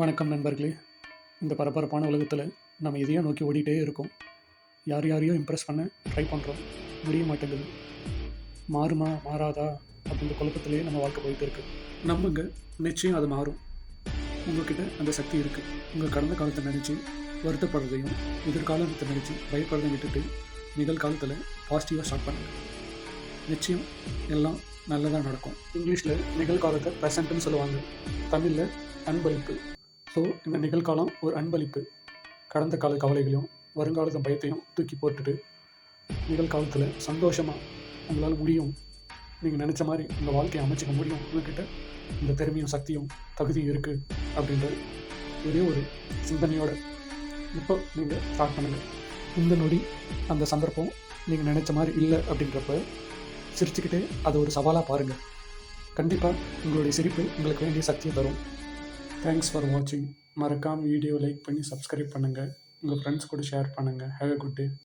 வணக்கம் நண்பர்களே. இந்த பரபரப்பான உலகத்தில் நம்ம இதையே நோக்கி ஓடிட்டே இருக்கோம். யார் யாரையும் இம்ப்ரெஸ் பண்ண ட்ரை பண்ணுறோம் முடிய மாட்டேங்குது. மாறுமா மாறாதா அப்படின்ற குழப்பத்திலேயே நம்ம வாழ்க்கை போயிட்டு இருக்கு. நம்புங்க நிச்சயம் அது மாறும். உங்ககிட்ட அந்த சக்தி இருக்குது உங்கள் கடந்த காலத்தை நினச்சி வருத்தப்படுறதையும் எதிர்காலத்தை நினச்சி பயப்படுறதையும் விட்டுட்டு நிகழ்காலத்தில் பாசிட்டிவாக ஸ்டார்ட் பண்ணுங்க. நிச்சயம் எல்லாம் நல்லதாக நடக்கும். இங்கிலீஷில் நிகழ்காலத்தை ப்ரெசண்ட்டுன்னு சொல்லுவாங்க. தமிழில் அன்பளிப்பு ஸோ இந்த நிகழ்காலம் ஒரு அன்பளிப்பு. கடந்த கால கவலைகளையும் வருங்காலத்து பயத்தையும் தூக்கி போட்டுட்டு நிகழ்காலத்தில் சந்தோஷமாக உங்களால் முடியும். நீங்கள் நினச்ச மாதிரி உங்கள் வாழ்க்கையை அமைச்சிக்க முடியும். உங்ககிட்ட இந்த திறமையும் சக்தியும் தகுதியும் இருக்குது அப்படின்ற ஒரே ஒரு சிந்தனையோட இப்போ நீங்கள் ஸ்டார்ட் பண்ணுங்கள் இந்த நொடி அந்த சந்தர்ப்பம் நீங்கள் நினச்ச மாதிரி இல்லை அப்படின்றப்ப சிரிச்சுக்கிட்டே அதை ஒரு சவாலாக பாருங்கள் கண்டிப்பாக உங்களுடைய சிரிப்பு உங்களுக்கு வேண்டிய சக்தியை தரும். தேங்க்ஸ் ஃபார் வாட்சிங் மறக்காமல் வீடியோ லைக் பண்ணி சப்ஸ்கிரைப் பண்ணுங்கள் உங்கள் ஃப்ரெண்ட்ஸ் கூட ஷேர் பண்ணுங்கள் ஹேவ் எ குட் டே